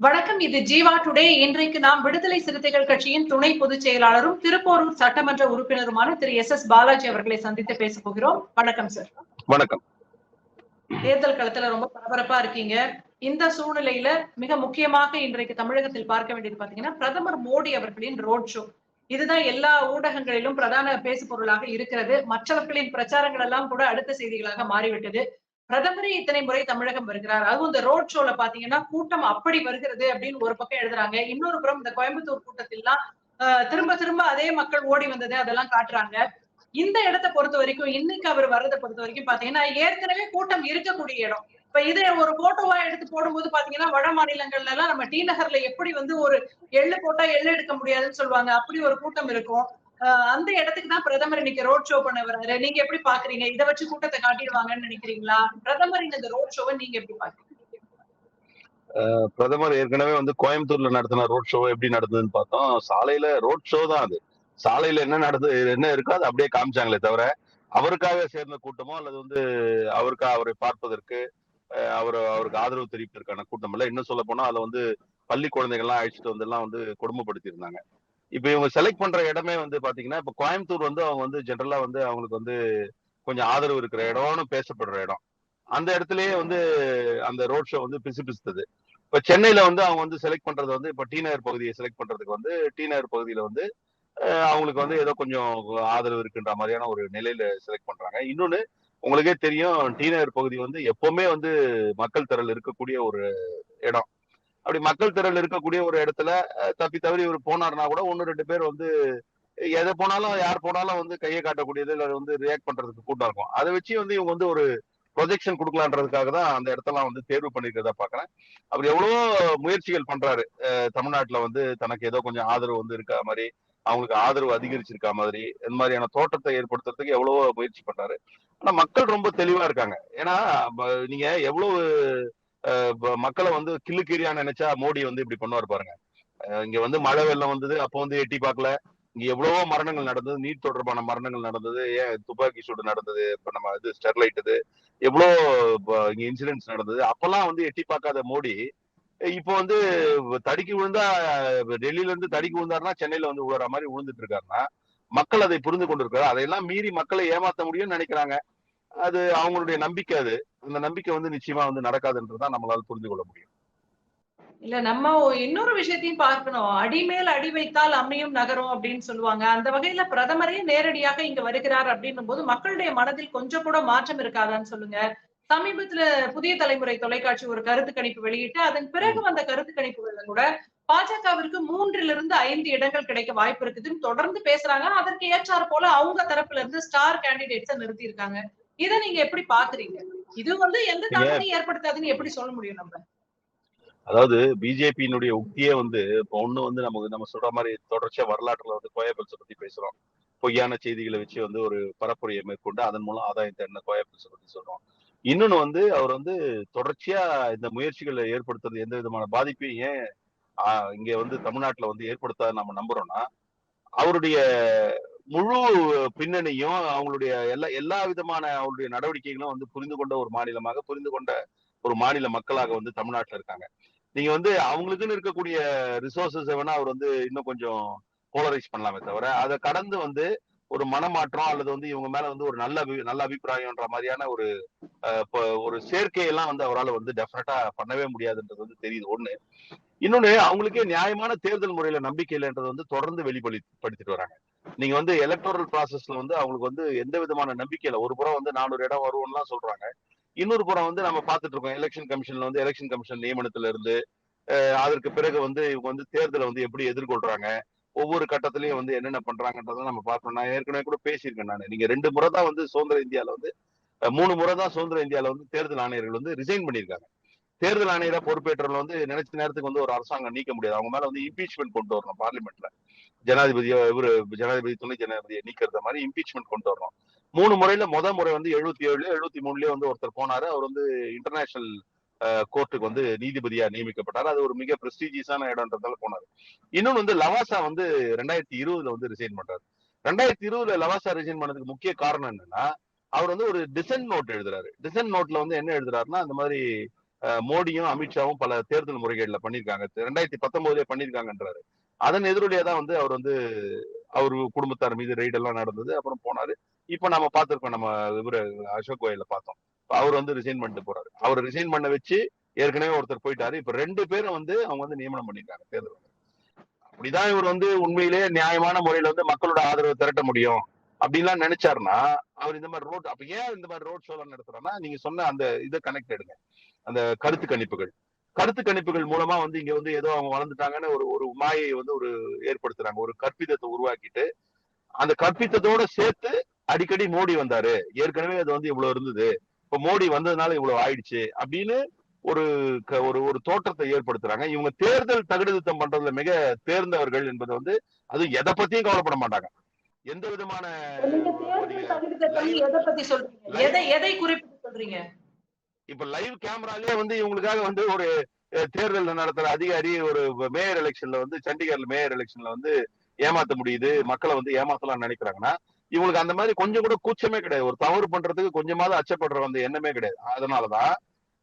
வணக்கம் இது ஜீவா டுடே. இன்றைக்கு நாம் விடுதலை சிறுத்தைகள் கட்சியின் துணை பொதுச் செயலாளரும் திருப்போரூர் சட்டமன்ற உறுப்பினருமான திரு எஸ் எஸ் பாலாஜி அவர்களை சந்தித்து பேச போகிறோம். வணக்கம் சார் வணக்கம். தேர்தல் களத்துல ரொம்ப பரபரப்பா இருக்கீங்க. இந்த சூழ்நிலையில மிக முக்கியமாக இன்றைக்கு தமிழகத்தில் பார்க்க வேண்டியது பாத்தீங்கன்னா பிரதமர் மோடி அவர்களின் ரோட் ஷோ இதுதான் எல்லா ஊடகங்களிலும் பிரதான பேசு பொருளாக இருக்கிறது. மற்றவர்களின் பிரச்சாரங்கள் எல்லாம் கூட அடுத்த செய்திகளாக மாறிவிட்டது. பிரதமரே இத்தனை முறை தமிழகம் வருகிறார். அதுவும் இந்த ரோட் ஷோல பாத்தீங்கன்னா கூட்டம் அப்படி வருகிறது அப்படின்னு ஒரு பக்கம் எழுதுறாங்க. இன்னொரு புறம் இந்த கோயம்புத்தூர் கூட்டத்திலாம் ஆஹ், திரும்ப திரும்ப அதே மக்கள் ஓடி வந்தது அதெல்லாம் காட்டுறாங்க. இந்த இடத்தை பொறுத்த வரைக்கும் இன்னைக்கு அவர் வர்றதை பொறுத்த வரைக்கும் பாத்தீங்கன்னா ஏற்கனவே கூட்டம் இருக்கக்கூடிய இடம். இப்ப இதை ஒரு போட்டோவா எடுத்து போடும்போது பாத்தீங்கன்னா வட மாநிலங்கள்ல எல்லாம் நம்ம டி நகர்ல எப்படி வந்து ஒரு எள்ளு போட்டா எள்ளு எடுக்க முடியாதுன்னு சொல்லுவாங்க. அப்படி ஒரு கூட்டம் இருக்கும். அந்த இடத்துக்கு தான் பிரதமர் இன்னைக்கு ரோட் ஷோ பண்ண வர்றாரு நீங்க எப்படி பாக்குறீங்க? இதை வச்சு கூட்டத்தை காட்டிடுவாங்கன்னு நினைக்கிறீங்களா? பிரதமரின் இந்த ரோட் ஷோவை நீங்க எப்படி பாக்குறீங்க? பிரதமர் ஏற்கனவே வந்து கோயம்புத்தூர்ல நடத்தின ரோட் ஷோ எப்படி நடந்ததுன்னு பார்த்தோம். சாலையில ரோட் ஷோ தான் அது. சாலையில என்ன நடந்தது என்ன இருக்கோ அது அப்படியே காமிச்சாங்களே தவிர அவருக்காக சேர்ந்த கூட்டமோ அல்லது வந்து அவருக்கா அவரை பார்ப்பதற்கு அவர் அவருக்கு ஆதரவு தெரிவிப்பதற்கான கூட்டம் இல்ல இன்னும் சொல்ல போனா அதை வந்து பள்ளி குழந்தைகள்லாம் அழைச்சிட்டு வந்து எல்லாம் வந்து கொடுமைப்படுத்தி இருந்தாங்க இப்ப இவங்க செலக்ட் பண்ற இடமே வந்து பாத்தீங்கன்னா இப்ப கோயம்புத்தூர் வந்து அவங்க வந்து ஜென்ரலா வந்து அவங்களுக்கு வந்து கொஞ்சம் ஆதரவு இருக்கிற இடம்னு பேசப்படுற இடம். அந்த இடத்துலயே வந்து அந்த ரோட் ஷோ வந்து பிசு பிசுத்தது. இப்ப சென்னையில வந்து அவங்க வந்து செலக்ட் பண்றது வந்து இப்ப டி நகர் பகுதியை செலக்ட் பண்றதுக்கு வந்து டி நகர் பகுதியில வந்து அவங்களுக்கு வந்து ஏதோ கொஞ்சம் ஆதரவு இருக்குன்ற மாதிரியான ஒரு நிலையில செலக்ட் பண்றாங்க. இன்னொன்னு உங்களுக்கே தெரியும் டி நகர் பகுதி வந்து எப்பவுமே வந்து மக்கள் திரள் இருக்கக்கூடிய ஒரு இடம். அப்படி மக்கள் திரள் இருக்கக்கூடிய ஒரு இடத்துல தப்பி தவறி இவர் போனார்னா கூட ஒன்னு ரெண்டு பேர் வந்து எதை போனாலும் யார் போனாலும் வந்து கையை காட்டக்கூடியது இல்லை வந்து ரியாக்ட் பண்றதுக்கு கூட்டம் இருக்கும். அதை வச்சு வந்து இவங்க வந்து ஒரு ப்ரொஜெக்ஷன் கொடுக்கலான்றதுக்காக தான் அந்த இடத்தெல்லாம் வந்து தேர்வு பண்ணிருக்கிறதா பாக்குறேன். அவர் எவ்வளவோ முயற்சிகள் பண்றாரு. தமிழ்நாட்டுல வந்து தனக்கு ஏதோ கொஞ்சம் ஆதரவு வந்து இருக்கா மாதிரி அவங்களுக்கு ஆதரவு அதிகரிச்சிருக்கா மாதிரி இந்த மாதிரியான தோட்டத்தை ஏற்படுத்துறதுக்கு எவ்வளவோ முயற்சி பண்றாரு. ஆனா மக்கள் ரொம்ப தெளிவா இருக்காங்க. ஏன்னா நீங்க எவ்வளவு மக்களை வந்து கிள்ளுக்கீரியா நினைச்சா மோடி வந்து இப்படி பண்ணுவார் பாருங்க. இங்க வந்து மழை வெள்ளம் வந்தது அப்போ வந்து எட்டி பார்க்கல. இங்க எவ்வளவோ மரணங்கள் நடந்தது நீட் தொடர்பான மரணங்கள் நடந்தது ஏன் துப்பாக்கி சூடு நடந்தது இப்ப நம்ம இது ஸ்டெர்லைட் இது எவ்வளோ இங்க இன்சிடென்ட்ஸ் நடந்தது அப்பெல்லாம் வந்து எட்டி பார்க்காத மோடி இப்போ வந்து தடிக்கு விழுந்தா டெல்லியில இருந்து தடிக்கு விழுந்தாருன்னா சென்னையில வந்து விழுற மாதிரி விழுந்துட்டு இருக்காருன்னா மக்கள் அதை புரிந்து கொண்டிருக்காரு? அதையெல்லாம் மீறி மக்களை ஏமாத்த முடியும்னு நினைக்கிறாங்க. அது அவங்களுடைய நம்பிக்கை அது. அந்த நம்பிக்கை வந்து நிச்சயமா வந்து நடக்காதுன்றதான் நம்மளால புரிந்து கொள்ள முடியும். இல்ல நம்ம இன்னொரு விஷயத்தையும் பார்க்கணும். அடிமேல் அடி வைத்தால் அம்மையும் நகரும் அப்படின்னு சொல்லுவாங்க. அந்த வகையில பிரதமரே நேரடியாக இங்க வருகிறார் அப்படின்னும் போது மக்களுடைய மனதில் கொஞ்சம் கூட மாற்றம் இருக்காதான்னு சொல்லுங்க. சமீபத்துல புதிய தலைமுறை தொலைக்காட்சி ஒரு கருத்து கணிப்பு வெளியிட்டு அதன் பிறகு வந்த கருத்து கணிப்புகள்ல கூட பாஜகவிற்கு மூன்றிலிருந்து ஐந்து இடங்கள் கிடைக்க வாய்ப்பு இருக்குதுன்னு தொடர்ந்து பேசுறாங்க. அதற்கு ஏற்றாறு போல அவங்க தரப்புல இருந்து ஸ்டார் கேண்டிடேட்ஸ நிறுத்தி இருக்காங்க இதை நீங்க எப்படி பாக்குறீங்க? இது வந்து எந்த தாக்கத்தையும் ஏற்படுத்தாதுன்னு எப்படி சொல்ல முடியும் நம்ம? அதாவது பிஜேபியினுடைய உக்தியே வந்து இப்போ ஒண்ணு வந்து நமக்கு நம்ம சொல்ற மாதிரி தொடர்ச்சியா வரலாற்றுல வந்து கோயபல்ஸை பத்தி பேசுறோம். பொய்யான செய்திகளை வச்சு வந்து ஒரு பரப்புரையை மேற்கொண்டு அதன் மூலம் ஆதாயம் தேடின கோயபல்ஸை பத்தி சொல்றோம். இன்னொன்னு வந்து அவர் வந்து தொடர்ச்சியா இந்த முயற்சிகளை ஏற்படுத்துறது எந்த விதமான பாதிப்பையும் ஏன் இங்க வந்து தமிழ்நாட்டுல வந்து ஏற்படுத்தாத நம்ம நம்புறோம்னா அவருடைய முழு பின்னணியும் அவங்களுடைய எல்லா எல்லா விதமான அவருடைய நடவடிக்கைகளும் வந்து புரிந்து கொண்ட ஒரு மாநிலமாக புரிந்து கொண்ட ஒரு மாநில மக்களாக வந்து தமிழ்நாட்டுல இருக்காங்க. நீங்க வந்து அவங்களுக்குன்னு இருக்கக்கூடிய ரிசோர்சஸ் வேணா அவர் வந்து இன்னும் கொஞ்சம் போலரைஸ் பண்ணலாமே தவிர அதை கடந்து வந்து ஒரு மனமாற்றம் அல்லது வந்து இவங்க மேல வந்து ஒரு நல்ல நல்ல அபிப்பிராயம்ன்ற மாதிரியான ஒரு ஒரு சேர்க்கையெல்லாம் வந்து அவரால் வந்து டெஃபினட்டா பண்ணவே முடியாதுன்றது வந்து தெரியுது. ஒண்ணு. இன்னொன்னு அவங்களுக்கே நியாயமான தேர்தல் முறையில நம்பிக்கை இல்லைன்றது வந்து தொடர்ந்து வெளிப்படுத்திட்டு வராங்க. நீங்க வந்து எலக்டோரல் ப்ராசஸ்ல வந்து அவங்களுக்கு வந்து எந்த விதமான நம்பிக்கை ஒரு புறம் வந்து நானூறு இடம் வருவோம்லாம் சொல்றாங்க. இன்னொரு புறம் வந்து நம்ம பார்த்துட்டு இருக்கோம். எலெக்ஷன் கமிஷன்ல வந்து எலெக்ஷன் கமிஷன் நியமனத்துல இருந்து அதற்கு பிறகு வந்து இவங்க வந்து தேர்தலை வந்து எப்படி எதிர்கொள்றாங்க. ஒவ்வொரு கட்டத்திலயும் வந்து என்னென்ன பண்றாங்கன்றதை நம்ம பார்ப்போம் நான் ஏற்கனவே கூட பேசியிருக்கேன் நான். நீங்க ரெண்டு முறை தான் வந்து சுதந்திர இந்தியாவில வந்து மூணு முறை தான் சுதந்திர இந்தியால வந்து தேர்தல் ஆணையர்கள் வந்து ரிசைன் பண்ணியிருக்காங்க. தேர்தல் ஆணையரா பொறுப்பேற்றவங்க வந்து நினைச்ச நேரத்துக்கு வந்து ஒரு அரசாங்கம் நீக்க முடியாது. அவங்க மேல வந்து இம்பீச்மெண்ட் கொண்டு வரணும் பார்லிமெண்ட்ல ஜனாதிபதியோ இவரு ஜனாதிபதி துணை ஜனாதிபதியை நீக்கிறத மாதிரி இம்பீச்மெண்ட் கொண்டு வரணும். மூணு முறையில முத முறை வந்து எழுபத்தி ஏழுலயோ எழுபத்தி மூணுலயோ வந்து ஒருத்தர் போனாரு. அவர் வந்து இன்டர்நேஷனல் கோர்ட்டுக்கு வந்து நீதிபதியா நியமிக்கப்பட்டார். அது ஒரு மிக பிரஸ்டீஜியஸான இடம்ன்றதால போனாரு. இன்னொன்னு வந்து லவாசா வந்து ரெண்டாயிரத்தி இருபதுல வந்து ரிசைன் பண்றாரு. ரெண்டாயிரத்தி இருபதுல லவாசா ரிசைன் பண்ணதுக்கு முக்கிய காரணம் என்னன்னா அவர் வந்து ஒரு டிசன் நோட் எழுதுறாரு. டிசன் நோட்ல வந்து என்ன எழுதுறாருன்னா அந்த மாதிரி மோடியும் அமித்ஷாவும் பல தேர்தல் முறைகேடுல பண்ணிருக்காங்க. ரெண்டாயிரத்தி பத்தொன்பதுல பண்ணிருக்காங்கன்றாரு. அதன் எதிரொலியா தான் வந்து அவர் வந்து அவர் குடும்பத்தார் மீது ரெய்ட் எல்லாம் நடந்தது. அப்புறம் போனாரு. இப்ப நம்ம பார்த்திருக்கோம் நம்ம இவரு அசோக் கோயில பார்த்தோம். அவர் வந்து ரிசைன் பண்ணிட்டு போறாரு. அவர் ரிசைன் பண்ண வச்சு ஏற்கனவே ஒருத்தர் போயிட்டாரு. இப்ப ரெண்டு பேரும் வந்து அவங்க வந்து நியமனம் பண்ணிருக்காங்க தேர்தல் அப்படிதான் இவர் வந்து உண்மையிலேயே நியாயமான முறையில வந்து மக்களோட ஆதரவு திரட்ட முடியும் அப்படின்லாம் நினைச்சாருன்னா அவர் இந்த மாதிரி ரோட் அப்ப ஏன் இந்த மாதிரி ரோட் ஷோலாம் நடத்துறோம்னா நீங்க சொன்ன அந்த இதை கனெக்ட் எடுங்க. அந்த கருத்து கணிப்புகள். கருத்து கணிப்புகள் மூலமா வந்து இங்க வந்து ஏதோ அவங்க வளர்ந்துட்டாங்கன்னு ஒரு ஒரு மாயை வந்து ஒரு ஏற்படுத்துறாங்க. ஒரு கற்பிதத்தை உருவாக்கிட்டு அந்த கற்பித்தத்தோட சேர்த்து அடிக்கடி மோடி வந்தாரு. ஏற்கனவே அது வந்து இவ்வளவு இருந்தது. இப்ப மோடி வந்ததுனால இவ்வளவு ஆயிடுச்சு அப்படின்னு ஒரு ஒரு ஒரு தோற்றத்தை ஏற்படுத்துறாங்க. இவங்க தேர்தல் தகுதித்தம் பண்றதுல மிக தேர்ந்தவர்கள் என்பது வந்து அது எதை பத்தியும் கவலைப்பட மாட்டாங்க. எந்த விதமான இப்ப லைவ் கேமராலே வந்து இவங்களுக்காக வந்து ஒரு தேர்தல் நடத்துற அதிகாரி ஒரு மேயர் எலெக்ஷன்ல வந்து சண்டிகர்ல மேயர் எலெக்ஷன்ல வந்து ஏமாத்த முடியுது. மக்களை வந்து ஏமாத்தலாம் நினைக்கிறாங்கன்னா இவங்களுக்கு அந்த மாதிரி கொஞ்சம் கூட கூச்சமே கிடையாது. ஒரு தவறு பண்றதுக்கு கொஞ்சமாவது அச்சப்படுற அந்த எண்ணமே கிடையாது. அதனாலதான்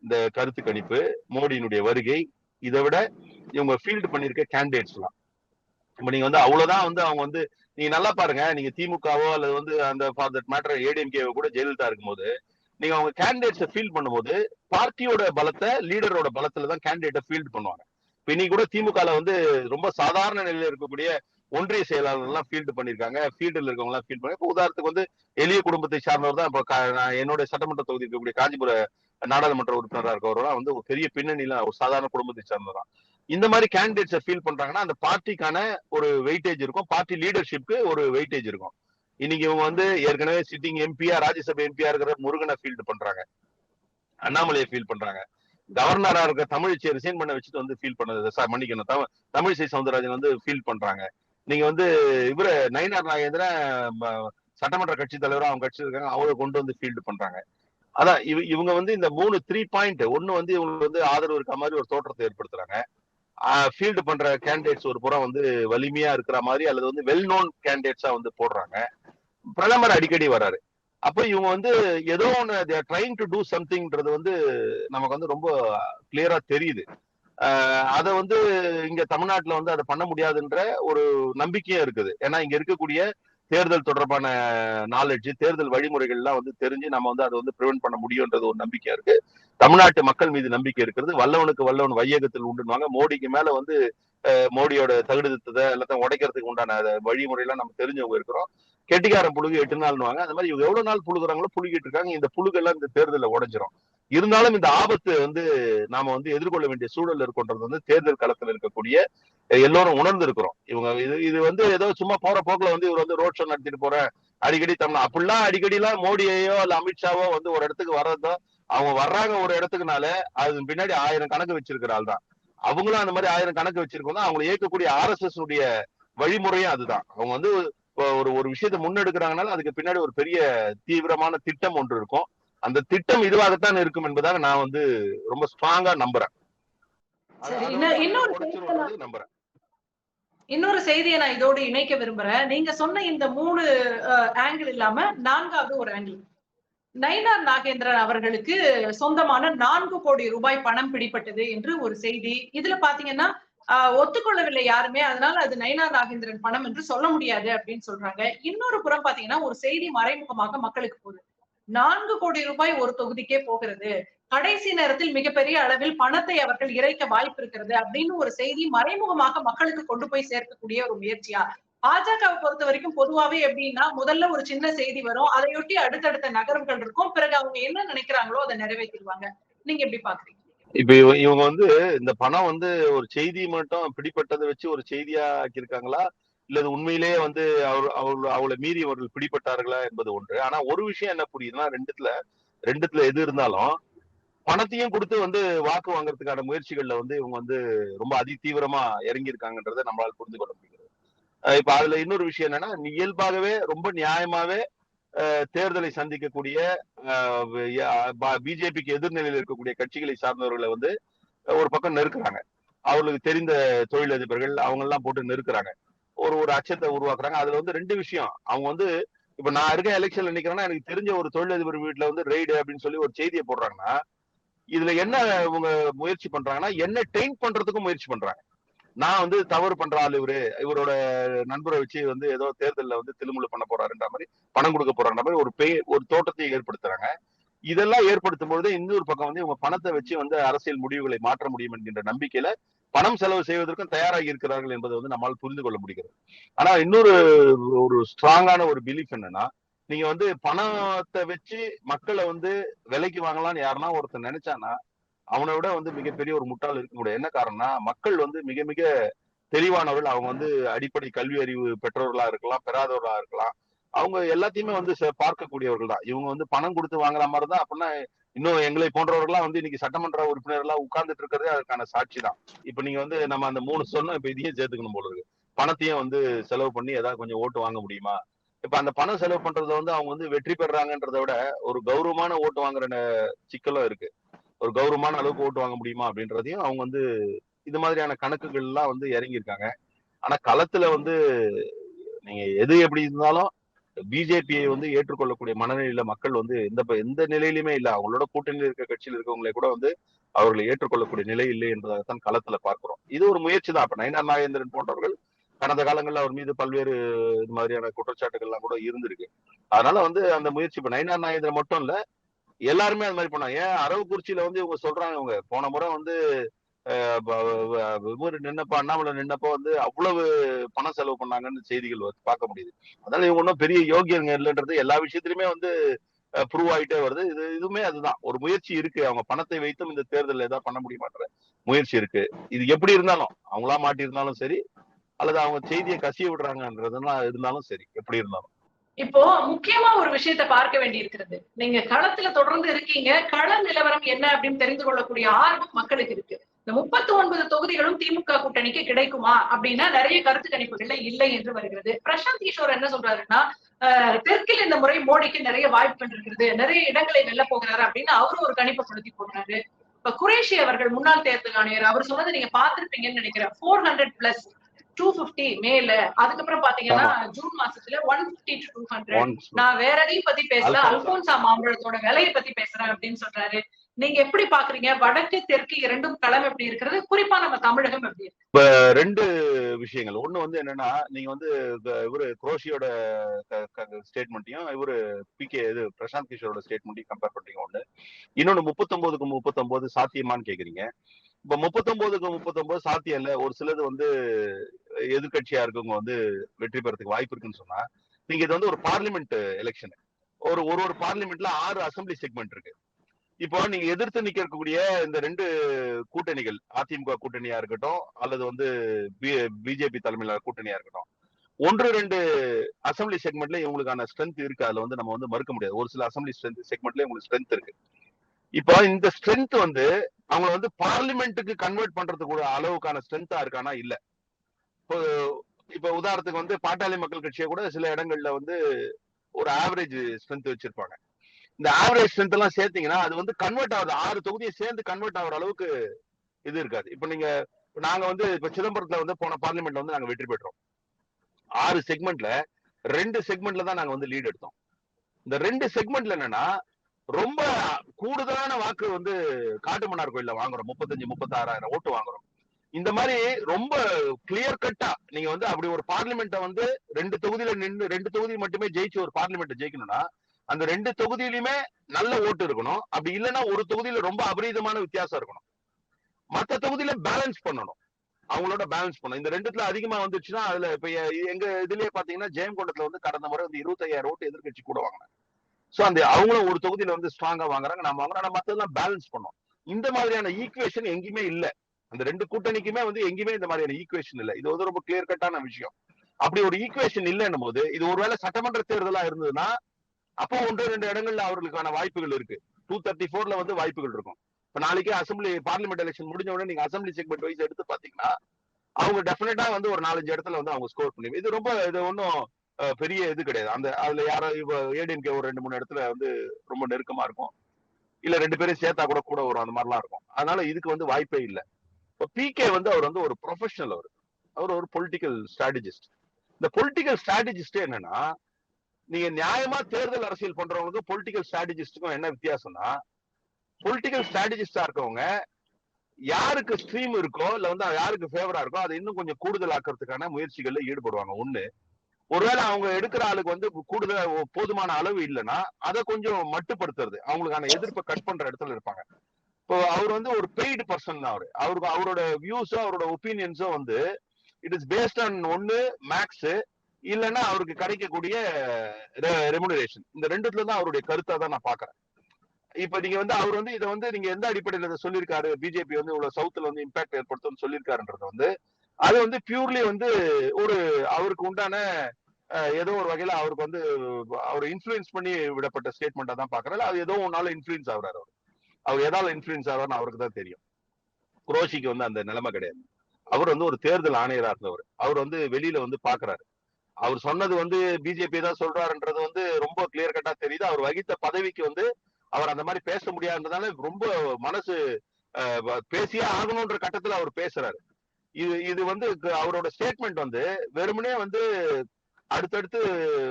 இந்த கருத்து கணிப்பு மோடியினுடைய வருகை இதை விட இவங்க ஃபீல்டு பண்ணிருக்க கேண்டிடேட்ஸ் எல்லாம். இப்ப நீங்க வந்து அவ்வளவுதான் வந்து அவங்க வந்து நீங்க நல்லா பாருங்க நீங்க திமுகவோ அல்லது வந்து அந்த ஃபார் தட் மேட்டர் ஏடிஎம்கேவோ கூட ஜெயலலிதா இருக்கும்போது நீங்க அவங்க கேண்டிடேட்ஸை ஃபீல் பண்ணும்போது பார்ட்டியோட பலத்தை லீடரோட பலத்துல தான் கேண்டிடேட்டை ஃபீல்ட் பண்ணுவாங்க. இப்ப இன்னைக்கு கூட திமுகல வந்து ரொம்ப சாதாரண நிலையில இருக்கக்கூடிய ஒன்றிய செயலாளர் எல்லாம் ஃபீல்டு பண்ணிருக்காங்க ஃபீல்டில் இருக்கவங்க எல்லாம் ஃபீல்ட் பண்ணி இப்போ உதாரணத்துக்கு வந்து எளிய குடும்பத்தை சார்ந்தவர் தான் இப்போ என்னுடைய நான் என்னோட சட்டமன்ற தொகுதி இருக்கக்கூடிய காஞ்சிபுர நாடாளுமன்ற உறுப்பினராக இருக்கவரெல்லாம் வந்து ஒரு பெரிய பின்னணியில ஒரு சாதாரண குடும்பத்தை சார்ந்தவர் தான். இந்த மாதிரி கேண்டிடேட்ஸை ஃபீல் பண்றாங்கன்னா அந்த பார்ட்டிக்கான ஒரு வெயிட்டேஜ் இருக்கும். பார்ட்டி லீடர்ஷிப்க்கு ஒரு வெயிட்டேஜ் இருக்கும். இன்னைக்கு இவங்க வந்து ஏற்கனவே சிட்டிங் எம்பியா ராஜ்யசபா எம்பியா இருக்கிற முருகனை ஃபீல்டு பண்றாங்க. அண்ணாமலையை ஃபீல் பண்றாங்க. கவர்னரா இருக்க தமிழிசை ரிசைன் பண்ண வச்சுட்டு வந்து ஃபீல் பண்ணது சார் மன்னிக்கணும். தமிழிசை சவுந்தரராஜன் வந்து ஃபீல் பண்றாங்க. நீங்க வந்து இவரு நயினார் நாகேந்திரன் சட்டமன்ற கட்சி தலைவரும் அவங்க கட்சி இருக்காங்க. அவரை கொண்டு வந்து ஃபீல்டு பண்றாங்க. அதான் இவ இவங்க வந்து இந்த மூணு த்ரீ பாயிண்ட் ஒன்னு வந்து இவங்களுக்கு வந்து ஆதரவு இருக்க மாதிரி ஒரு தோற்றத்தை ஏற்படுத்துறாங்க. ஃபீல்டு பண்ற கேண்டிடேட்ஸ் ஒரு புறம் வந்து வலிமையா இருக்கிற மாதிரி அல்லது வந்து வெல் நோன் கேண்டிடேட்ஸா வந்து போடுறாங்க. பிரதமர் அடிக்கடி வராரு. அப்போ இவங்க வந்து ஏதோ ஒன்று ட்ரைங் டு டூ சம்திங்ன்றது வந்து நமக்கு வந்து ரொம்ப கிளியரா தெரியுது. அதை வந்து இங்க தமிழ்நாட்டுல வந்து அதை பண்ண முடியாதுன்ற ஒரு நம்பிக்கையும் இருக்குது. ஏன்னா இங்க இருக்கக்கூடிய தேர்தல் தொடர்பான நாலேஜ் தேர்தல் வழிமுறைகள்லாம் வந்து தெரிஞ்சு நம்ம வந்து அதை வந்து ப்ரிவென்ட் பண்ண முடியும்ன்றது ஒரு நம்பிக்கையா இருக்கு. தமிழ்நாட்டு மக்கள் மீது நம்பிக்கை இருக்கிறது வல்லவனுக்கு வல்லவன் வையகத்தில் உண்டுன்னுவாங்க. மோடிக்கு மேல வந்து மோடியோட தகுதித்தத்தை எல்லாத்தையும் உடைக்கிறதுக்கு உண்டான வழிமுறையெல்லாம் நம்ம தெரிஞ்சவங்க இருக்கிறோம். கெட்டிக்காரன் புழுகு எட்டு நாள்னுவாங்க அந்த மாதிரி எவ்வளவு நாள் புழுகுறாங்களோ புழுகிட்டு இருக்காங்க. இந்த புழுகெல்லாம் இந்த தேர்தலில் உடைஞ்சிரும். இருந்தாலும் இந்த ஆபத்து வந்து நாம வந்து எதிர்கொள்ள வேண்டிய சூழல் இருக்கின்றது வந்து தேர்தல் களத்தில் இருக்கக்கூடிய எல்லோரும் உணர்ந்து இருக்கிறோம் இவங்க இது இது வந்து ஏதோ சும்மா போற போக்குல வந்து இவர் வந்து ரோட் ஷோ நடத்திட்டு போறேன். அடிக்கடி தமிழ் அப்படிலாம் அடிக்கடிலாம் மோடியையோ இல்ல அமித்ஷாவோ வந்து ஒரு இடத்துக்கு வர்றதோ அவங்க வர்றாங்க ஒரு இடத்துக்குனால அது பின்னாடி ஆயிரம் கணக்கு வச்சிருக்கிற ஆள் தான். அவங்களும் அந்த மாதிரி ஆயிரம் கணக்கு வச்சிருக்கோம் அவங்களை இயக்கக்கூடிய ஆர்எஸ்எஸ் உடைய வழிமுறையும் அதுதான். அவங்க வந்து ஒரு ஒரு விஷயத்தை முன்னெடுக்கிறாங்கனால அதுக்கு பின்னாடி ஒரு பெரிய தீவிரமான திட்டம் ஒன்று இருக்கும். அந்த திட்டம் இதுவாகத்தான் இருக்கும் என்பதாக நான் வந்து ரொம்ப ஸ்ட்ராங்கா நம்புறேன். இன்னொரு உடைச்சிருவோன்றது நம்புறேன். இன்னொரு செய்தியை நான் இதோடு இணைக்க விரும்புறேன். நீங்க சொன்ன இந்த மூணு ஆங்கிள் இல்லாம நான்காவது ஒரு ஆங்கிள் நயினார் நாகேந்திரன் அவர்களுக்கு சொந்தமான நான்கு கோடி ரூபாய் பணம் பிடிப்பட்டது என்று ஒரு செய்தி. இதுல பாத்தீங்கன்னா ஒத்துக்கொள்ளவில்லை யாருமே. அதனால அது நயினார் நாகேந்திரன் பணம் என்று சொல்ல முடியாது அப்படின்னு சொல்றாங்க. இன்னொரு புறம் பாத்தீங்கன்னா ஒரு செய்தி மறைமுகமாக மக்களுக்கு போகுது. நான்கு கோடி ரூபாய் ஒரு தொகுதிக்கே போகிறது. கடைசி நேரத்தில் மிகப்பெரிய அளவில் பணத்தை அவர்கள் இறைக்க வாய்ப்பு இருக்கிறது அப்படின்னு ஒரு செய்தி மறைமுகமாக மக்களுக்கு கொண்டு போய் சேர்க்கக்கூடிய ஒரு முயற்சியா? பாஜகவை பொறுத்த வரைக்கும் பொதுவாவே எப்படின்னா முதல்ல ஒரு சின்ன செய்தி வரும். அதையொட்டி அடுத்தடுத்த நகரங்கள் இருக்கும். பிறகு அவங்க என்ன நினைக்கிறாங்களோ அதை நிறைவேற்றிடுவாங்க. நீங்க எப்படி பாக்குறீங்க இப்ப இவங்க வந்து இந்த பணம் வந்து ஒரு செய்தி மட்டும் பிடிப்பட்டதை வச்சு ஒரு செய்தியா ஆக்கியிருக்காங்களா இல்லது உண்மையிலேயே வந்து அவர் அவர் அவளை மீறி அவர்கள் பிடிபட்டார்களா என்பது ஒன்று. ஆனா ஒரு விஷயம் என்ன புரியுதுன்னா ரெண்டுத்துல ரெண்டுத்துல எது இருந்தாலும் பணத்தையும் கொடுத்து வந்து வாக்கு வாங்குறதுக்கான முயற்சிகள்ல வந்து இவங்க வந்து ரொம்ப அதி தீவிரமா இறங்கி இருக்காங்கன்றதை நம்மளால புரிந்து கொள்ள முடிகிறது. இப்ப அதுல இன்னொரு விஷயம் என்னன்னா இயல்பாகவே ரொம்ப நியாயமாவே தேர்தலை சந்திக்கக்கூடிய பிஜேபிக்கு எதிர்நிலையில் இருக்கக்கூடிய கட்சிகளை சார்ந்தவர்களை வந்து ஒரு பக்கம் நெருக்கிறாங்க. அவர்களுக்கு தெரிந்த தொழிலதிபர்கள் அவங்க எல்லாம் போட்டு நெருக்கிறாங்க. ஒரு ஒரு அச்சத்தை உருவாக்குறாங்க. அதுல வந்து ரெண்டு விஷயம். அவங்க வந்து இப்ப நான் இருக்க எலெக்ஷன்ல நிக்கிறேன்னா எனக்கு தெரிஞ்ச ஒரு தொழிலதிபர் வீட்டுல வந்து ரெய்டு அப்படின்னு சொல்லி ஒரு செய்தியை போடுறாங்கன்னா இதுல என்ன இவங்க முயற்சி பண்றாங்கன்னா என்ன ட்ரெயின் பண்றதுக்கும் முயற்சி பண்றாங்க. நான் வந்து தவறு பண்ற ஆள் இவரு. இவரோட நண்பரை வச்சு வந்து ஏதோ தேர்தலில் வந்து தில்லுமுள்ளு பண்ண போறாருன்ற மாதிரி பணம் கொடுக்க போறான்ற மாதிரி ஒரு பே ஒரு தோட்டத்தை ஏற்படுத்துறாங்க. இதெல்லாம் ஏற்படுத்தும் பொழுது இன்னொரு பக்கம் வந்து இவங்க பணத்தை வச்சு வந்து அரசியல் முடிவுகளை மாற்ற முடியும் என்கின்ற நம்பிக்கையில பணம் செலவு செய்வதற்கும் தயாராகி இருக்கிறார்கள் என்பதை வந்து நம்மால் புரிந்து கொள்ள முடிகிறது. ஆனா இன்னொரு ஒரு ஸ்ட்ராங்கான ஒரு பிலீஃப் என்னன்னா நீங்க வந்து பணத்தை வச்சு மக்களை வந்து விலைக்கு வாங்கலாம்னு யாருன்னா ஒருத்தர் நினைச்சானா அவனை விட வந்து மிகப்பெரிய ஒரு முட்டாள் இருக்க முடியாது. என்ன காரணம்னா மக்கள் வந்து மிக மிக தெளிவானவர்கள். அவங்க வந்து அடிப்படை கல்வி அறிவு பெற்றவர்களா இருக்கலாம் பெறாதவர்களா இருக்கலாம். அவங்க எல்லாத்தையுமே வந்து பார்க்கக்கூடியவர்கள் தான். இவங்க வந்து பணம் கொடுத்து வாங்குற மாதிரி தான். அப்படின்னா இன்னும் எங்களை போன்றவர்கள்லாம் வந்து இன்னைக்கு சட்டமன்ற உறுப்பினர்களா உட்கார்ந்துட்டு இருக்கிறதே அதுக்கான சாட்சி தான் இப்ப நீங்க வந்து நம்ம அந்த மூணு சொன்னோம் இப்ப இதையும் சேர்த்துக்கணும் போல இருக்கு. பணத்தையும் வந்து செலவு பண்ணி ஏதாவது கொஞ்சம் ஓட்டு வாங்க முடியுமா? இப்ப அந்த பணம் செலவு பண்றத வந்து அவங்க வந்து வெற்றி பெறாங்கன்றத விட ஒரு கௌரவமான ஓட்டு வாங்குற சிக்கலும் இருக்கு. ஒரு கௌரவமான அளவுக்கு ஓட்டு வாங்க முடியுமா அப்படின்றதையும் அவங்க வந்து இது மாதிரியான கணக்குகள் எல்லாம் வந்து இறங்கியிருக்காங்க. ஆனா களத்துல வந்து நீங்க எது எப்படி இருந்தாலும் பிஜேபியை வந்து ஏற்றுக்கொள்ளக்கூடிய மனநிலையில மக்கள் வந்து எந்த எந்த நிலையிலுமே இல்ல. அவங்களோட கூட்டணியில் இருக்க கட்சியில் இருக்கவங்களை கூட வந்து அவர்களை ஏற்றுக்கொள்ளக்கூடிய நிலை இல்லை என்பதாகத்தான் களத்துல பார்க்கிறோம். இது ஒரு முயற்சி தான். அப்ப நயனார் நாகேந்திரன் போன்றவர்கள் கடந்த காலங்களில் அவர் மீது பல்வேறு இது மாதிரியான குற்றச்சாட்டுகள்லாம் கூட இருந்திருக்கு. அதனால வந்து அந்த முயற்சி இப்ப நயனார் நாகேந்திரன் மட்டும் இல்ல எல்லாருமே அது மாதிரி பண்ணாங்க. ஏன் அரவக்குறிச்சியில வந்து இவங்க சொல்றாங்க இவங்க? போன முறை வந்து இவரு நின்னப்ப அண்ணாமலை நின்னப்ப வந்து அவ்வளவு பணம் செலவு பண்ணாங்கன்னு செய்திகள் வந்து பார்க்க முடியுது. அதனால இவங்க ஒன்றும் பெரிய யோகியங்க இல்லைன்றது எல்லா விஷயத்திலுமே வந்து ப்ரூவ் ஆகிட்டே வருது. இது இதுவுமே அதுதான். ஒரு முயற்சி இருக்கு. அவங்க பணத்தை வைத்தும் இந்த தேர்தலில் ஏதாவது பண்ண முடியுமான்ற முயற்சி இருக்கு. இது எப்படி இருந்தாலும் அவங்களா மாட்டியிருந்தாலும் சரி அல்லது அவங்க செய்தியை கசிய விடுறாங்கன்றதுலாம் இருந்தாலும் சரி எப்படி இருந்தாலும். இப்போ முக்கியமா ஒரு விஷயத்த பார்க்க வேண்டி இருக்கிறது நீங்க களத்துல தொடர்ந்து இருக்கீங்க. கள நிலவரம் என்ன அப்படின்னு தெரிந்து கொள்ளக்கூடிய ஆர்வம் மக்களுக்கு இருக்கு. இந்த முப்பத்தி ஒன்பது தொகுதிகளும் திமுக கூட்டணிக்கு கிடைக்குமா அப்படின்னா நிறைய கருத்து கணிப்புகள்ல இல்லை என்று வருகிறது. பிரசாந்த் கிஷோர் என்ன சொல்றாருன்னா தெற்கில் இந்த முறை மோடிக்கு நிறைய வாய்ப்புகள் இருக்கிறது நிறைய இடங்களை வெல்ல போகிறாரு அப்படின்னு அவரும் ஒரு கணிப்பை படுத்தி போடுறாரு இப்ப குரேஷி அவர்கள் முன்னாள் தேர்தல் ஆணையர் அவர் சொன்னதை நீங்க பார்த்திருப்பீங்கன்னு நினைக்கிறேன். Four hundred plus two fifty மேல அதுக்கப்புறம் பாத்தீங்கன்னா ஜூன் மாசத்துல one fifty to two hundred நான் வேற எதையும் பத்தி பேசல. அல்போன்சா மாம்பழத்தோட விலையை பத்தி பேசுறேன் அப்படின்னு சொல்றாரு. நீங்க எப்படி பாக்குறீங்க? வடக்கு தெற்கு இரண்டும் களம் எப்படி இருக்கிறது? குறிப்பா நம்ம தமிழகம் எப்படி இருக்கு? ரெண்டு விஷயங்கள். ஒண்ணு வந்து என்னன்னா நீங்க வந்து இவரு குரோஷியோட ஸ்டேட்மெண்ட்டையும் இவரு பி கே இது பிரசாந்த் கிஷோரோட ஸ்டேட்மெண்ட்டையும் கம்பேர் பண்றீங்க ஒண்ணு. இன்னொன்னு முப்பத்தொன்பதுக்கு முப்பத்தொன்பது சாத்தியமான்னு கேக்குறீங்க. இப்ப முப்பத்தொன்பதுக்கு முப்பத்தொன்பது சாத்தியம் இல்ல. ஒரு சிலது வந்து எதிர்க்கட்சியா இருக்கவங்க வந்து வெற்றி பெறதுக்கு வாய்ப்பு இருக்குன்னு சொன்னா நீங்க இது வந்து ஒரு பார்லிமெண்ட் எலெக்ஷன் ஒரு ஒரு ஒரு பார்லிமெண்ட்ல ஆறு அசெம்பிளி செக்மெண்ட் இருக்கு. இப்போ நீங்க எதிர்த்து நிக்க இருக்கக்கூடிய இந்த ரெண்டு கூட்டணிகள் அதிமுக கூட்டணியா இருக்கட்டும் அல்லது வந்து பிஜேபி தலைமையில கூட்டணியா இருக்கட்டும் ஒன்று ரெண்டு அசம்பிளி செக்மெண்ட்ல இவங்களுக்கான ஸ்ட்ரென்த் இருக்கு. அதுல வந்து நம்ம வந்து மறுக்க முடியாது. ஒரு சில அசம்பிளி ஸ்ட்ரென்த் செக்மெண்ட்ல உங்களுக்கு ஸ்ட்ரென்த் இருக்கு. இப்போ இந்த ஸ்ட்ரென்த் வந்து அவங்க வந்து பார்லிமெண்ட்டுக்கு கன்வெர்ட் பண்றதுக்கு அளவுக்கான ஸ்ட்ரென்த்தா இருக்கானா? இல்ல. இப்போ இப்ப உதாரணத்துக்கு வந்து பாட்டாளி மக்கள் கட்சியை கூட சில இடங்கள்ல வந்து ஒரு ஆவரேஜ் ஸ்ட்ரென்த் வச்சிருப்பாங்க. இந்த ஆவரேஜ் ஸ்ட்ரென்த் எல்லாம் சேர்த்தீங்கன்னா அது வந்து கன்வெர்ட் ஆகுது. ஆறு தொகுதியை சேர்ந்து கன்வெர்ட் ஆகுற அளவுக்கு இது இருக்காது. இப்ப நீங்க நாங்க வந்து இப்ப சிதம்பரத்துல வந்து போன பார்லிமெண்ட்ல வந்து நாங்க வெற்றி பெற்றோம். ஆறு செக்மெண்ட்ல ரெண்டு செக்மெண்ட்ல தான் நாங்க வந்து லீட் எடுத்தோம். இந்த ரெண்டு செக்மெண்ட்ல என்னன்னா ரொம்ப கூடுதலான வாக்கு வந்து காட்டுமன்னார் கோயில வாங்குறோம். முப்பத்தஞ்சு முப்பத்தி ஆறாயிரம் ஓட்டு வாங்குறோம். இந்த மாதிரி ரொம்ப கிளியர் கட்டா நீங்க வந்து அப்படி ஒரு பார்லிமெண்ட்டை வந்து ரெண்டு தொகுதியில நின்று ரெண்டு தொகுதி மட்டுமே ஜெயிச்சு ஒரு பார்லிமெண்ட் ஜெயிக்கணும்னா அந்த ரெண்டு தொகுதியிலுமே நல்ல ஓட்டு இருக்கணும். அப்படி இல்லைன்னா ஒரு தொகுதியில ரொம்ப அபரீதமான வித்தியாசம் இருக்கணும். மத்த தொகுதியில பேலன்ஸ் பண்ணணும். அவங்களோட பேலன்ஸ் பண்ணும் இந்த ரெண்டுத்துல அதிகமா வந்துச்சுன்னா அதுல இப்ப எங்க இதுலயே பாத்தீங்கன்னா ஜெயங்கொண்டத்துல வந்து கடந்த முறை வந்து இருபத்தையாயிரம் ஓட்டு எதிர்க்கட்சி கூட வாங்கினாங்க. சோ அந்த அவங்களும் ஒரு தொகுதியில வந்து ஸ்ட்ராங்கா வாங்குறாங்க. நம்ம வாங்குறோம். ஆனா மத்ததெல்லாம் பேலன்ஸ் பண்ணோம் இந்த மாதிரியான ஈக்குவேஷன் எங்கேயுமே இல்ல. அந்த ரெண்டு கூட்டணிக்குமே வந்து எங்கேயுமே இந்த மாதிரியான ஈக்குவேஷன் இல்ல. இது வந்து ரொம்ப கிளியர் கட்டான விஷயம். அப்படி ஒரு ஈக்குவேஷன் இல்லைன்னும் போது இது ஒருவேளை சட்டமன்ற தேர்தலா இருந்ததுன்னா அப்போ ஒன்று ரெண்டு இடங்கள்ல அவர்களுக்கான வாய்ப்புகள் இருக்கு. டூ தேர்ட்டி ஃபோர்ல வந்து வாய்ப்புகள் இருக்கும். இப்ப நாளைக்கு அசம்பிளி பார்லிமெண்ட் எலெக்ஷன் முடிஞ்ச உடனே நீங்க அசம்பிளி செக்மெண்ட் வைஸ் எடுத்து பாத்தீங்கன்னா அவங்க டெஃபினட்டா வந்து ஒரு நாலஞ்சு இடத்துல வந்து அவங்க ஸ்கோர் பண்ணி இது ரொம்ப இது ஒன்றும் பெரிய இது கிடையாது. அந்த அதுல யாரோ இப்போ ஏடிஎம்கே ஒரு ரெண்டு மூணு இடத்துல வந்து ரொம்ப நெருக்கமா இருக்கும். இல்ல ரெண்டு பேரும் சேர்த்தா கூட கூட வரும். அந்த மாதிரிலாம் இருக்கும். அதனால இதுக்கு வந்து வாய்ப்பே இல்லை. இப்போ பிகே வந்து அவர் வந்து ஒரு ப்ரொஃபஷனல் அவர். அவர் ஒரு பொலிட்டிக்கல் ஸ்ட்ராட்டஜிஸ்ட் இந்த பொலிட்டிக்கல் ஸ்ட்ராட்டஜிஸ்ட் என்னன்னா நீங்க நியாயமா தேர்தல் அரசியல் பண்றவங்களுக்கும் பொலிட்டிக்கல் ஸ்ட்ராட்டஜிஸ்டுக்கும் என்ன வித்தியாசம்னா பொலிட்டிக்கல் ஸ்ட்ராட்டஜிஸ்டா இருக்கவங்க யாருக்கு ஸ்ட்ரீம் இருக்கோ இல்ல வந்து யாருக்கு ஃபேவரா இருக்கோ அதை இன்னும் கொஞ்சம் கூடுதல் ஆக்கிறதுக்கான முயற்சிகள்ல ஈடுபடுவாங்க. ஒண்ணு ஒருவேளை அவங்க எடுக்கிற ஆளுக்கு வந்து கூடுதல் போதுமான அளவு இல்லைன்னா அதை கொஞ்சம் மட்டுப்படுத்துறது. அவங்களுக்கான எதிர்ப்பை கட் பண்ற இடத்துல இருப்பாங்க. இப்போ அவர் வந்து ஒரு பெய்டு பர்சன் தான் அவரு. அவருக்கு அவரோட வியூஸோ அவரோட ஒப்பீனியன்ஸோ வந்து இட் இஸ் பேஸ்ட் ஆன் ஒன்னு மேக்ஸ் இல்லைன்னா அவருக்கு கிடைக்கக்கூடிய ரெமுனரேஷன் இந்த ரெண்டுத்துல தான் அவருடைய கருத்தை தான் நான் பாக்குறேன் இப்ப நீங்க வந்து அவர் வந்து இதை வந்து நீங்க எந்த அடிப்படையில இதை சொல்லியிருக்காரு? பிஜேபி வந்து இவ்வளவு சவுத்துல வந்து இம்பாக்ட் ஏற்படுத்தும்னு சொல்லியிருக்காருன்றது வந்து அது வந்து பியூர்லி வந்து ஒரு அவருக்கு உண்டான ஏதோ ஒரு வகையில அவருக்கு வந்து அவர் இன்ஃபுளுன்ஸ் பண்ணி விடப்பட்ட ஸ்டேட்மெண்டா தான் பாக்குறாரு அது ஏதோ ஒன்னால இன்ஃபுளுன்ஸ் ஆகுறாரு அவர். அவர் எதால இன்ஃபுளுன்ஸ் ஆகிறாருன்னு அவருக்கு தான் தெரியும். குரோஷிக்கு வந்து அந்த நிலைமை கிடையாது. அவர் வந்து ஒரு தேர்தல் ஆணையரா இருந்தவர். அவர் வந்து வெளியில வந்து பாக்குறாரு அவர் சொன்னது வந்து பிஜேபி தான் சொல்றாருன்றது வந்து ரொம்ப கிளியர் கட்டா தெரியுது. அவர் வகித்த பதவிக்கு வந்து அவர் அந்த மாதிரி பேச முடியாதுன்றதால ரொம்ப மனசு பேசியே ஆகணும்ன்ற கட்டத்துல அவர் பேசுறாரு. இது இது வந்து அவரோட ஸ்டேட்மெண்ட் வந்து வெறுமனே வந்து அடுத்தடுத்து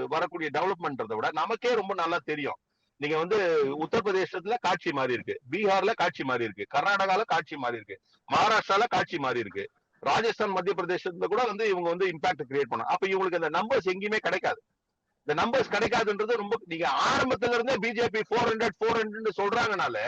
வரக்கூடிய டெவலப்மெண்ட்றதை விட நமக்கே ரொம்ப நல்லா தெரியும். நீங்க வந்து உத்தரப்பிரதேசத்துல காட்சி மாறி இருக்கு. பீகார்ல காட்சி மாறி இருக்கு. கர்நாடகால காட்சி மாறி இருக்கு. மகாராஷ்டிரால காட்சி மாறி இருக்கு. ராஜஸ்தான் மத்திய பிரதேசத்துல கூட வந்து இவங்க வந்து இம்பாக்ட் கிரியேட் பண்ணும் அப்ப இவங்களுக்கு அந்த நம்பர்ஸ் எங்கேயுமே கிடைக்காது. இந்த நம்பர்ஸ் கிடைக்காதுன்றது ரொம்ப நீங்க ஆரம்பத்துல இருந்தே BJP four hundred four hundred சொல்றாங்கனால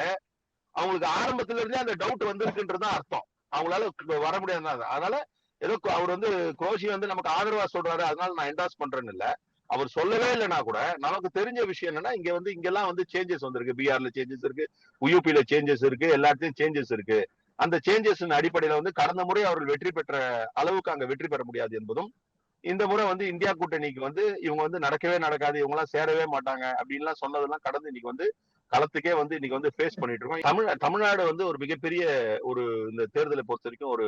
அவங்களுக்கு ஆரம்பத்துல இருந்தே அந்த டவுட் வந்திருக்குன்றது அர்த்தம். அவங்களால வர முடியாது அதனால ஏதோ அவர் வந்து குரோஷி வந்து நமக்கு ஆதரவா சொல்றாரு. அதனால நான் என்டாஸ் பண்றேன்னு இல்ல. அவர் சொல்லவே இல்லைன்னா கூட நமக்கு தெரிஞ்ச விஷயம் என்னன்னா இங்க வந்து இங்கெல்லாம் வந்து சேஞ்சஸ் வந்திருக்கு. பீகார்ல சேஞ்சஸ் இருக்கு. யூபில சேஞ்சஸ் இருக்கு. எல்லாத்தையும் சேஞ்சஸ் இருக்கு. அந்த சேஞ்சஸ் அடிப்படையில வந்து கடந்த முறை அவர்கள் வெற்றி பெற்ற அளவுக்கு அங்க வெற்றி பெற முடியாது என்பதும் இந்த முறை வந்து இந்தியா கூட்டணிக்கு வந்து இவங்க வந்து நடக்கவே நடக்காது இவங்க எல்லாம் சேரவே மாட்டாங்க அப்படின்லாம் சொன்னதெல்லாம் கடந்து இன்னைக்கு வந்து களத்துக்கே வந்து இன்னைக்கு வந்து ஃபேஸ் பண்ணிட்டு இருக்கோம். தமிழ் தமிழ்நாடு வந்து ஒரு மிகப்பெரிய ஒரு இந்த தேர்தலை பொறுத்த வரைக்கும் ஒரு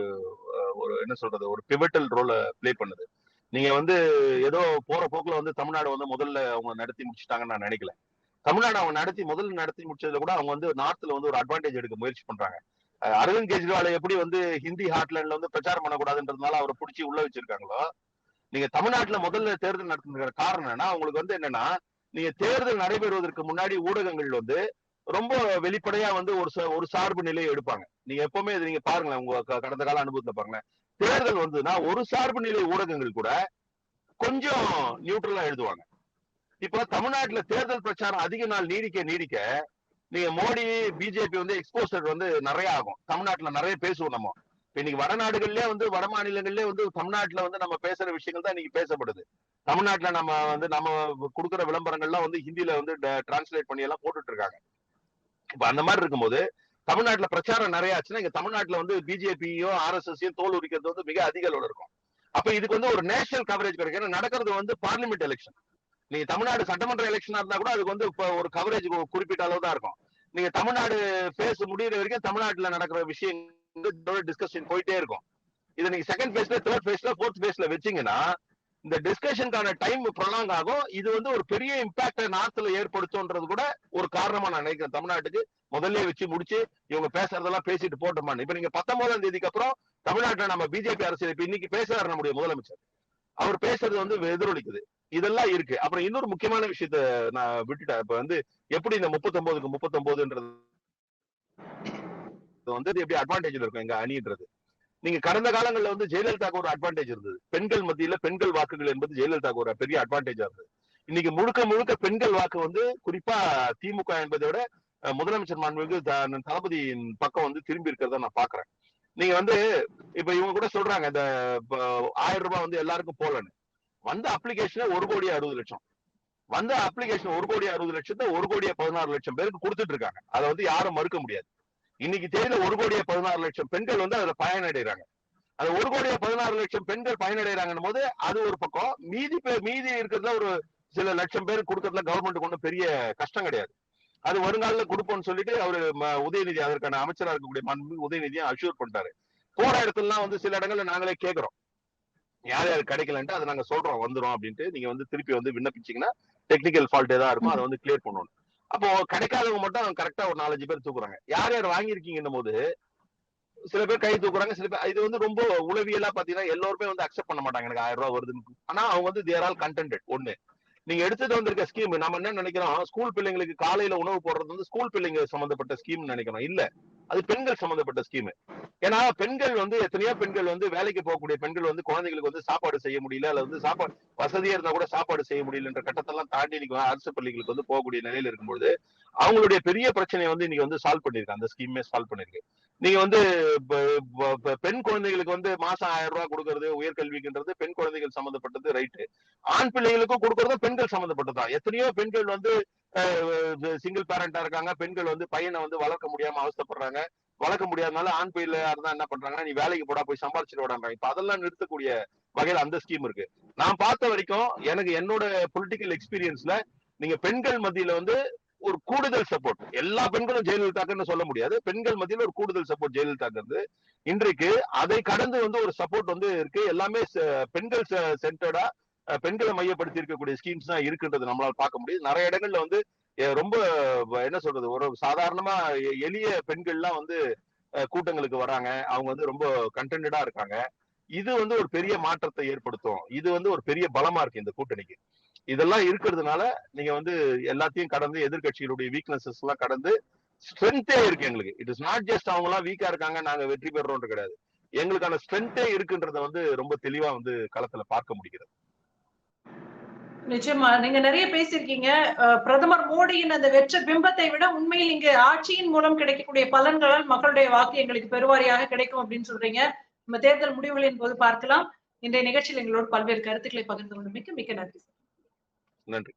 ஒரு என்ன சொல்றது ஒரு பிவட்டல் ரோல பிளே பண்ணுது. நீங்க வந்து ஏதோ போற போக்குல வந்து தமிழ்நாடு வந்து முதல்ல அவங்க நடத்தி முடிச்சிட்டாங்கன்னு நான் நினைக்கல. தமிழ்நாடு அவங்க நடத்தி முதல்ல நடத்தி முடிச்சதுல கூட அவங்க வந்து நார்த்ல வந்து ஒரு அட்வான்டேஜ் எடுக்க முயற்சி பண்றாங்க. அரவிந்த் கெஜ்ரிவால் எப்படி வந்து ஹிந்தி ஹாட்லைன்ல வந்து பிரச்சாரம் பண்ணக்கூடாதுன்றதுனால அவரை பிடிச்சி உள்ள வச்சிருக்காங்களோ நீங்க தமிழ்நாட்டுல முதல்ல தேர்தல் நடத்துகிற காரணம் என்னன்னா உங்களுக்கு வந்து என்னன்னா நீங்க தேர்தல் நடைபெறுவதற்கு முன்னாடி ஊடகங்கள் வந்து ரொம்ப வெளிப்படையா வந்து ஒரு ஒரு சார்பு நிலையை எடுப்பாங்க. நீங்க எப்பவுமே இது நீங்க பாருங்களேன் உங்க கடந்த கால அனுபவத்துல பாருங்களேன். தேர்தல் வந்ததுன்னா ஒரு சார்பு நிலை ஊடகங்கள் கூட கொஞ்சம் நியூட்ரலா எழுதுவாங்க. இப்ப தமிழ்நாட்டுல தேர்தல் பிரச்சாரம் அதிக நாள் நீடிக்க நீடிக்க நீங்க மோடி பிஜேபி வந்து எக்ஸ்போசர் வந்து நிறைய ஆகும். தமிழ்நாட்டுல நிறைய பேசுவோம் நம்ம. இன்னைக்கு வடநாடுகள்லயே வந்து வட மாநிலங்கள்லயே வந்து தமிழ்நாட்டுல வந்து நம்ம பேசுற விஷயங்கள் தான் இன்னைக்கு பேசப்படுது. தமிழ்நாட்டுல நம்ம வந்து நம்ம கொடுக்குற விளம்பரங்கள்லாம் வந்து ஹிந்தில வந்து டிரான்ஸ்லேட் பண்ணி எல்லாம் போட்டுட்டு இருக்காங்க. இப்ப அந்த மாதிரி இருக்கும்போது தமிழ்நாட்டுல பிரச்சாரம் நிறைய ஆச்சுன்னா இங்க தமிழ்நாட்டுல வந்து பிஜேபியோ ஆர்எஸ்எஸ்ஸையும் தோல் உரிக்கிறது வந்து மிக அதிக அளவுல இருக்கும். அப்ப இதுக்கு வந்து ஒரு நேஷனல் கவரேஜ் கிடைக்கும். நடக்கிறது வந்து பார்லிமெண்ட் எலெக்ஷன் நீங்க தமிழ்நாடு சட்டமன்ற எலெக்ஷனா இருந்தா கூட அதுக்கு வந்து இப்ப ஒரு கவரேஜ் குறிப்பிட்ட அளவு தான் இருக்கும். நீங்க தமிழ்நாடு பேச முடியிற வரைக்கும் தமிழ்நாட்டுல நடக்கிற விஷயம் டிஸ்கஷன் போயிட்டே இருக்கும். இதை நீங்க செகண்ட் ஃபேஸ்ல தேர்ட் பேஸ்ல ஃபோர்த் பேஸ்ல வச்சீங்கன்னா இந்த டிஸ்கஷனுக்கான டைம் ப்ரொலாங் ஆகும். இது வந்து ஒரு பெரிய இம்பாக்ட நார்த்ல ஏற்படுத்தும்ன்றது கூட ஒரு காரணமா நான் நினைக்கிறேன். தமிழ்நாட்டுக்கு முதல்ல வச்சு முடிச்சு இவங்க பேசுறதெல்லாம் பேசிட்டு போட்டோமான்னு. இப்ப நீங்க பத்தொன்பதாம் தேதிக்கு அப்புறம் தமிழ்நாட்டுல நம்ம பிஜேபி அரசியல் இப்ப இன்னைக்கு பேசுறாரு நம்முடைய முதலமைச்சர். அவர் பேசுறது வந்து எதிரொலிக்குது இதெல்லாம் இருக்கு. அப்புறம் இன்னொரு முக்கியமான விஷயத்த நான் விட்டுட்டேன். இப்ப வந்து எப்படி இந்த முப்பத்தொன்பதுக்கு முப்பத்தொன்பதுன்றது வந்து எப்படி அட்வான்டேஜ்ல இருக்கும் எங்க அணின்றது. நீங்க கடந்த காலங்கள்ல வந்து ஜெயலலிதாக்கு ஒரு அட்வான்டேஜ் இருந்தது. பெண்கள் மத்தியில பெண்கள் வாக்குகள் என்பது ஜெயலலிதாக்கு ஒரு பெரிய அட்வான்டேஜா இருந்தது. இன்னைக்கு முழுக்க முழுக்க பெண்கள் வாக்கு வந்து குறிப்பா திமுக என்பதை விட முதலமைச்சர் மாண்புமிகு தளபதியின் பக்கம் வந்து திரும்பி இருக்கிறத நான் பாக்குறேன். நீங்க வந்து இப்ப இவங்க கூட சொல்றாங்க இந்த ஆயிரம் ரூபாய் வந்து எல்லாருக்கும் போலன்னு. வந்த அப்ளிகேஷன் ஒரு கோடி அறுபது லட்சம். வந்த அப்ளிகேஷன் ஒரு கோடி அறுபது லட்சத்தை ஒரு கோடியே பதினாறு லட்சம் பேருக்கு கொடுத்துட்டு இருக்காங்க. அதை வந்து யாரும் மறுக்க முடியாது. இன்னைக்கு தேதியில ஒரு கோடியே பதினாறு லட்சம் பெண்கள் வந்து அதுல பயனடைறாங்க அது ஒரு கோடியே பதினாறு லட்சம் பெண்கள் பயனடைறாங்கன்னும் போது அது ஒரு பக்கம். மீதி மீதி இருக்கிறதுல ஒரு சில லட்சம் பேர் கொடுக்கறதுல கவர்மெண்ட் ஒன்றும் பெரிய கஷ்டம் கிடையாது. அது வருங்கால கொடுப்போம்னு சொல்லிட்டு அவரு உதயநிதி அதற்கான அமைச்சரா இருக்கக்கூடிய மாண்புமிகு உதயநிதியும் அஷ்யூர் பண்ணிட்டாரு. போற இடத்துலலாம் வந்து சில இடங்கள்ல நாங்களே கேக்குறோம். யார் யார் கிடைக்கலன்ட்டு அதை நாங்க சொல்றோம். வந்துரும் அப்படின்ட்டு நீங்க வந்து திருப்பி வந்து விண்ணப்பிச்சீங்கன்னா டெக்னிக்கல் ஃபால்ட் ஏதாவது இருக்கும் அதை வந்து கிளியர் பண்ணணும். அப்போ கிடைக்காதவங்க மட்டும் கரெக்டா ஒரு நாலஞ்சு பேர் தூக்குறாங்க. யார் யார் வாங்கியிருக்கீங்கன்னும் போது சில பேர் கை தூக்குறாங்க சில பேர் இது வந்து ரொம்ப உளவியலா பாத்தீங்கன்னா எல்லோருமே வந்து அக்செப்ட் பண்ண மாட்டாங்க. எனக்கு ஆயிரம் ரூபாய் வருதுன்னு. ஆனா அவங்க வந்து தேர் ஆல் கண்டென்ட் ஒண்ணு நீங்க எடுத்துட்டு வந்திருக்க ஸ்கீம் நம்ம என்ன நினைக்கிறோம்? ஸ்கூல் பிள்ளைங்களுக்கு காலையில உணவு போடுறது வந்து ஸ்கூல் பிள்ளைங்க சம்பந்தப்பட்ட ஸ்கீம் நினைக்கிறோம். இல்ல. அது பெண்கள் சம்பந்தப்பட்ட ஸ்கீம் ஏன்னா பெண்கள் வந்து எத்தனையோ பெண்கள் வந்து வேலைக்கு போகக்கூடிய பெண்கள் வந்து குழந்தைகளுக்கு வந்து சாப்பாடு செய்ய முடியல அல்ல வந்து சாப்பாடு வசதியா இருந்தா கூட சாப்பாடு செய்ய முடியலன்ற கட்டத்தெல்லாம் தாண்டி இன்னைக்கு அரசு பள்ளிகளுக்கு வந்து போகக்கூடிய நிலையில இருக்கும்போது அவங்களுடைய பெரிய பிரச்சனையை வந்து இன்னைக்கு வந்து சால்வ் பண்ணிருக்கேன் அந்த ஸ்கீமே சால்வ் பண்ணிருக்கு நீங்க வந்து பெண் குழந்தைகளுக்கு வந்து மாசம் ஆயிரம் ரூபாய் கொடுக்கறது உயர்கல்விக்குன்றது பெண் குழந்தைகள் சம்பந்தப்பட்டது ரைட்டு ஆண் பிள்ளைகளுக்கும் கொடுக்கறதும் பெண்கள் சம்பந்தப்பட்டதுதான் எத்தனையோ பெண்கள் வந்து சிங்கிள் பேரண்டா இருக்காங்க. பெண்கள் வந்து பையனை வந்து வளர்க்க முடியாம அவஸ்தப்படுறாங்க. வளர்க்க முடியாதனால ஆண் பிள்ளையா இருந்தா என்ன பண்றாங்கன்னா நீ வேலைக்கு போடா போய் சம்பாதிச்சுட்டு விடாங்க இப்ப அதெல்லாம் நிறுத்தக்கூடிய வகையில அந்த ஸ்கீம் இருக்கு. நான் பார்த்த வரைக்கும் எனக்கு என்னோட பொலிட்டிக்கல் எக்ஸ்பீரியன்ஸ்ல நீங்க பெண்கள் மத்தியில வந்து ஒரு கூடுதல் சப்போர்ட் எல்லா பெண்களும் ஜெயலலிதாக்குன்னு சொல்ல முடியாது. பெண்கள் மத்தியில ஒரு கூடுதல் சப்போர்ட் ஜெயலலிதாக்கு இன்றைக்கு அதை கடந்து வந்து ஒரு சப்போர்ட் வந்து இருக்கு. எல்லாமே பெண்கள் சென்டர்டா பெண்களை மையப்படுத்தி இருக்கக்கூடிய ஸ்கீம்ஸ் தான் இருக்குன்றது நம்மளால பார்க்க முடியுது. நிறைய இடங்கள்ல வந்து ரொம்ப என்ன சொல்றது ஒரு சாதாரணமா எளிய பெண்கள்லாம் வந்து கூட்டங்களுக்கு வராங்க. அவங்க வந்து ரொம்ப கண்டென்டா இருக்காங்க. இது வந்து ஒரு பெரிய மாற்றத்தை ஏற்படுத்தும். இது வந்து ஒரு பெரிய பலமா இருக்கு இந்த கூட்டணிக்கு. இதெல்லாம் இருக்கிறதுனால நீங்க வந்து எல்லாத்தையும் கடந்து எதிர்க்கட்சிகளுடைய வீக்னஸஸ் எல்லாம் கடந்து ஸ்ட்ரென்த்தே இருக்கு எங்களுக்கு. இட் இஸ் நாட் ஜஸ்ட் அவங்க எல்லாம் வீக்கா இருக்காங்க நாங்க வெற்றி பெறோம் கிடையாது. எங்களுக்கான ஸ்ட்ரென்த்தே இருக்குன்றத வந்து ரொம்ப தெளிவா வந்து களத்துல பார்க்க முடிகிறது. நிச்சயமா. நீங்க நிறைய பேசியிருக்கீங்க. பிரதமர் மோடியின் அந்த வெற்ற பிம்பத்தை விட உண்மையில் இங்கு ஆட்சியின் மூலம் கிடைக்கக்கூடிய பலன்களால் மக்களுடைய வாக்கு எங்களுக்கு பெருவாரியாக கிடைக்கும் அப்படின்னு சொல்றீங்க. நம்ம தேர்தல் முடிவுகளின் போது பார்க்கலாம். இன்றைய நிகழ்ச்சியில் எங்களோடு பல்வேறு கருத்துக்களை பகிர்ந்து கொண்டமைக்கு மிக்க நன்றி நன்றி.